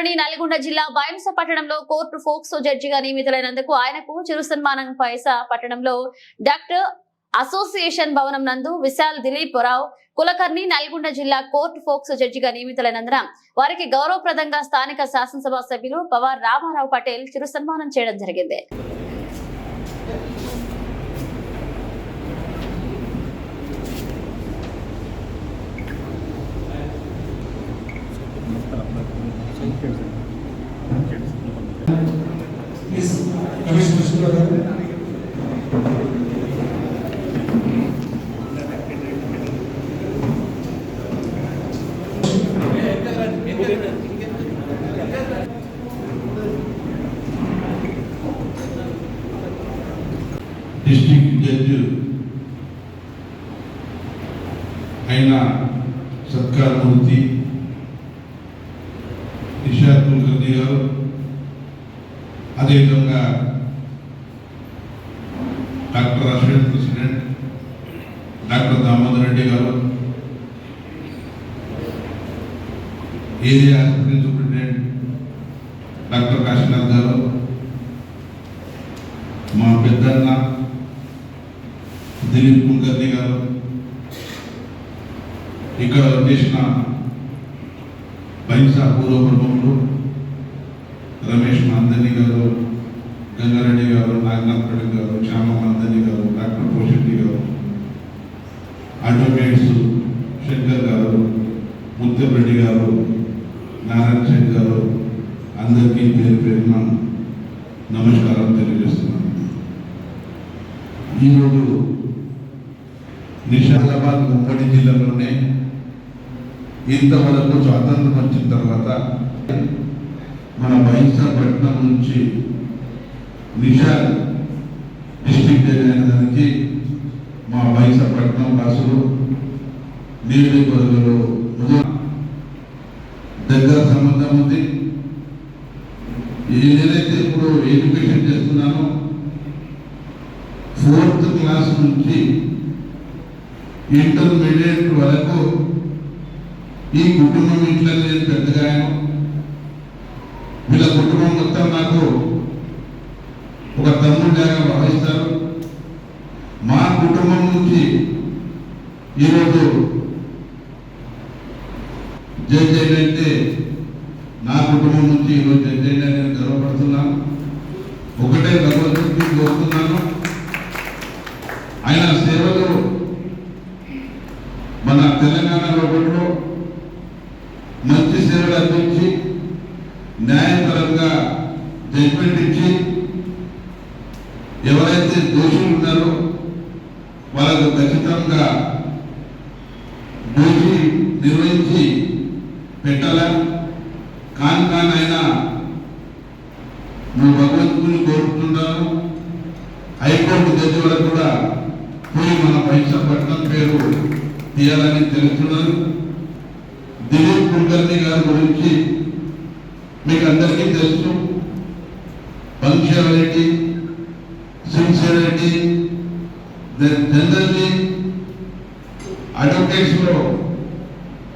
కులకర్ణి నల్గొండ జిల్లా బైంస పట్టణంలో court POCSO జడ్జిగా నియమితులైనందుకు ఆయనకు చిరు సన్మానం పైసా పట్టణంలో డాక్టర్ అసోసియేషన్ భవనం నందు విశాల్ దిలీప్ రావు కులకర్ణి నల్గొండ జిల్లా కోర్టు ఫోక్సో జడ్జిగా నియమితులైనందున వారికి గౌరవప్రదంగా స్థానిక శాసనసభ సభ్యులు పవార్ రామారావు పటేల్ చిరు సన్మానం చేయడం జరిగింది. ప్లీజ్ రమేష్ కృష్ణ గారు డిస్ట్రిక్ట్ జడ్జి అయిన సత్కారమూర్తి నిషా కుల్కర్ణి గారు అదేవిధంగా doctor Ashwin president doctor Damodar Reddy గారు area hospital superintendent doctor Kashinath గారు మా పెద్దన్న దిలీప్ కుల్కర్ణి గారు ఇక్కడ చేసిన బైన్సా పూర్వ రమేష్ మందని గారు గంగారెడ్డి గారు నాగనాథ్ రెడ్డి గారు శ్యామ మందని గారు డాక్టర్ పోషెట్టి గారు అడ్వకేట్స్ శంకర్ గారు ముత్తంరెడ్డి గారు నారాయణ శంకర్ గారు అందరికీ పేరు పేరున నమస్కారం తెలియజేస్తున్నాను. ఈరోజు నిషాదాబాద్ ఉమ్మడి జిల్లాలోనే ఇంతవరకు స్వాతంత్రం వచ్చిన తర్వాత మన పట్టణం నుంచి నిషాద్ డిస్టిక్ అయిన దానికి మా పట్టణం వాసులు నియోజకవర్గంలో మొదలు దగ్గర సంబంధం ఉంది. ఏదైతే ఇప్పుడు ఎడ్యుకేషన్ చేస్తున్నానో ఫోర్త్ క్లాస్ నుంచి ఇంటర్మీడియట్ వరకు ఈ కుటుంబం ఇంట్లో నేను పెద్దగా వీళ్ళ కుటుంబం మొత్తం నాకు ఒక తమ్ముడిలాగా భావిస్తారు. మా కుటుంబం నుంచి ఈరోజు జడ్జి అయితే నా కుటుంబం నుంచి ఈరోజు జడ్జి అయినా నేను గర్వపడుతున్నాను. ఒకటే భగవంతుడికి కోరుతున్నాను. ఆయన సేవలో మన తెలంగాణలో కూడా మంచి సేవలు న్యాయపరంగా జడ్జిమెంట్ ఇచ్చి ఎవరైతే దోషులు ఉన్నారో వాళ్ళకు ఖచ్చితంగా దోషి నిర్వహించి పెట్టాలా? కాన్ కాన్ అయినా నువ్వు భగవంతుని కోరుకుంటున్నాను హైకోర్టు జడ్జి వరకు కూడా పోయి మన పైసా పట్టణం పేరు తీయాలని తెలుస్తున్నాను కుల్కర్ణి గారి గురించి మీకు అందరికీ తెలుసు పంక్చువాలిటీ సిన్సియారిటీ జనరల్లీ అడ్వకేట్స్లో